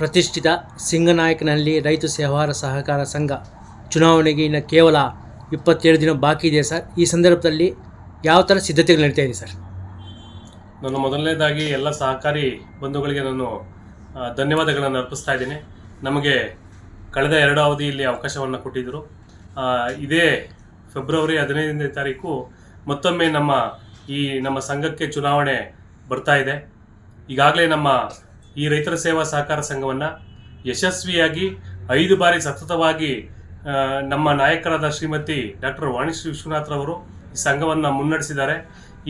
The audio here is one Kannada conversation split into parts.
ಪ್ರತಿಷ್ಠಿತ ಸಿಂಗನಾಯಕನಹಳ್ಳಿ ರೈತ ಸೇವಾರ ಸಹಕಾರ ಸಂಘ. ಚುನಾವಣೆಗೆ ಇನ್ನು ಕೇವಲ ಇಪ್ಪತ್ತೇಳು ದಿನ ಬಾಕಿ ಇದೆ ಸರ್. ಈ ಸಂದರ್ಭದಲ್ಲಿ ಯಾವ ಥರ ಸಿದ್ಧತೆಗಳು ನಡೀತಾ ಇದೆ ಸರ್? ನಾನು ಮೊದಲನೇದಾಗಿ ಎಲ್ಲ ಸಹಕಾರಿ ಬಂಧುಗಳಿಗೆ ನಾನು ಧನ್ಯವಾದಗಳನ್ನು ಅರ್ಪಿಸ್ತಾ ಇದ್ದೀನಿ. ನಮಗೆ ಕಳೆದ ಎರಡು ಅವಧಿಯಲ್ಲಿ ಅವಕಾಶವನ್ನು ಕೊಟ್ಟಿದ್ದರು. ಇದೇ ಫೆಬ್ರವರಿ ಹದಿನೈದನೇ ತಾರೀಕು ಮತ್ತೊಮ್ಮೆ ನಮ್ಮ ಈ, ನಮ್ಮ ಸಂಘಕ್ಕೆ ಚುನಾವಣೆ ಬರ್ತಾ ಇದೆ. ಈಗಾಗಲೇ ನಮ್ಮ ಈ ರೈತರ ಸೇವಾ ಸಹಕಾರ ಸಂಘವನ್ನು ಯಶಸ್ವಿಯಾಗಿ ಐದು ಬಾರಿ ಸತತವಾಗಿ ನಮ್ಮ ನಾಯಕರಾದ ಶ್ರೀಮತಿ ಡಾಕ್ಟರ್ ವಾಣಿಶ್ರೀ ವಿಶ್ವನಾಥ್ರವರು ಈ ಸಂಘವನ್ನು ಮುನ್ನಡೆಸಿದ್ದಾರೆ.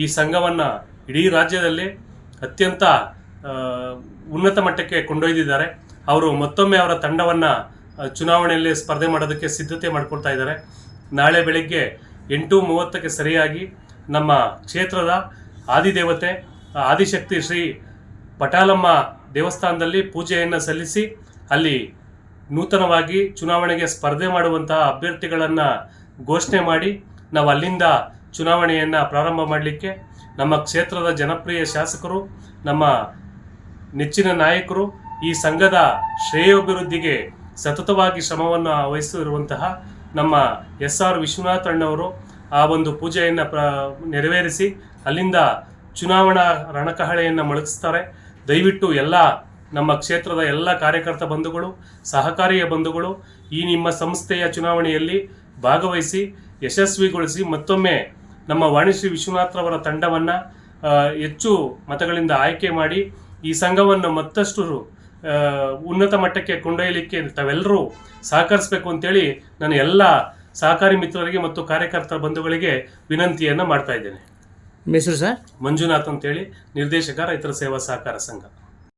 ಈ ಸಂಘವನ್ನು ಇಡೀ ರಾಜ್ಯದಲ್ಲಿ ಅತ್ಯಂತ ಉನ್ನತ ಮಟ್ಟಕ್ಕೆ ಕೊಂಡೊಯ್ದಿದ್ದಾರೆ. ಅವರು ಮತ್ತೊಮ್ಮೆ ಅವರ ತಂಡವನ್ನು ಚುನಾವಣೆಯಲ್ಲಿ ಸ್ಪರ್ಧೆ ಮಾಡೋದಕ್ಕೆ ಸಿದ್ಧತೆ ಮಾಡ್ಕೊಳ್ತಾ ಇದ್ದಾರೆ. ನಾಳೆ ಬೆಳಗ್ಗೆ ಎಂಟು ಮೂವತ್ತಕ್ಕೆ ಸರಿಯಾಗಿ ನಮ್ಮ ಕ್ಷೇತ್ರದ ಆದಿದೇವತೆ ಆದಿಶಕ್ತಿ ಶ್ರೀ ಪಟಾಲಮ್ಮ ದೇವಸ್ಥಾನದಲ್ಲಿ ಪೂಜೆಯನ್ನು ಸಲ್ಲಿಸಿ ಅಲ್ಲಿ ನೂತನವಾಗಿ ಚುನಾವಣೆಗೆ ಸ್ಪರ್ಧೆ ಮಾಡುವಂತಹ ಅಭ್ಯರ್ಥಿಗಳನ್ನು ಘೋಷಣೆ ಮಾಡಿ ನಾವು ಅಲ್ಲಿಂದ ಚುನಾವಣೆಯನ್ನು ಪ್ರಾರಂಭ ಮಾಡಲಿಕ್ಕೆ ನಮ್ಮ ಕ್ಷೇತ್ರದ ಜನಪ್ರಿಯ ಶಾಸಕರು, ನಮ್ಮ ನೆಚ್ಚಿನ ನಾಯಕರು, ಈ ಸಂಘದ ಶ್ರೇಯೋಭಿವೃದ್ಧಿಗೆ ಸತತವಾಗಿ ಶ್ರಮವನ್ನು ವಹಿಸಿರುವಂತಹ ನಮ್ಮ ಎಸ್ ಆರ್ ವಿಶ್ವನಾಥ್ ಅಣ್ಣವರು ಆ ಒಂದು ಪೂಜೆಯನ್ನು ಪ್ರ ನೆರವೇರಿಸಿ ಅಲ್ಲಿಂದ ಚುನಾವಣಾ ರಣಕಹಳೆಯನ್ನು ಮೊಳಗಿಸ್ತಾರೆ. ದಯವಿಟ್ಟು ಎಲ್ಲ ನಮ್ಮ ಕ್ಷೇತ್ರದ ಎಲ್ಲ ಕಾರ್ಯಕರ್ತ ಬಂಧುಗಳು, ಸಹಕಾರಿಯ ಬಂಧುಗಳು ಈ ನಿಮ್ಮ ಸಂಸ್ಥೆಯ ಚುನಾವಣೆಯಲ್ಲಿ ಭಾಗವಹಿಸಿ, ಯಶಸ್ವಿಗೊಳಿಸಿ ಮತ್ತೊಮ್ಮೆ ನಮ್ಮ ವಾಣಿಶ್ರೀ ವಿಶ್ವನಾಥ್ರವರ ತಂಡವನ್ನು ಹೆಚ್ಚು ಮತಗಳಿಂದ ಆಯ್ಕೆ ಮಾಡಿ ಈ ಸಂಘವನ್ನು ಮತ್ತಷ್ಟು ಉನ್ನತ ಮಟ್ಟಕ್ಕೆ ಕೊಂಡೊಯ್ಯಲಿಕ್ಕೆ ತಾವೆಲ್ಲರೂ ಸಹಕರಿಸಬೇಕು ಅಂತೇಳಿ ನಾನು ಎಲ್ಲ ಸಹಕಾರಿ ಮಿತ್ರರಿಗೆ ಮತ್ತು ಕಾರ್ಯಕರ್ತರ ಬಂಧುಗಳಿಗೆ ವಿನಂತಿಯನ್ನು ಮಾಡ್ತಾ ಇದ್ದೇನೆ. ಹೆಸರು ಸರ್? ಮಂಜುನಾಥ್ ಅಂತೇಳಿ ನಿರ್ದೇಶಕ ರೈತರ ಸೇವಾ ಸಹಕಾರ ಸಂಘ.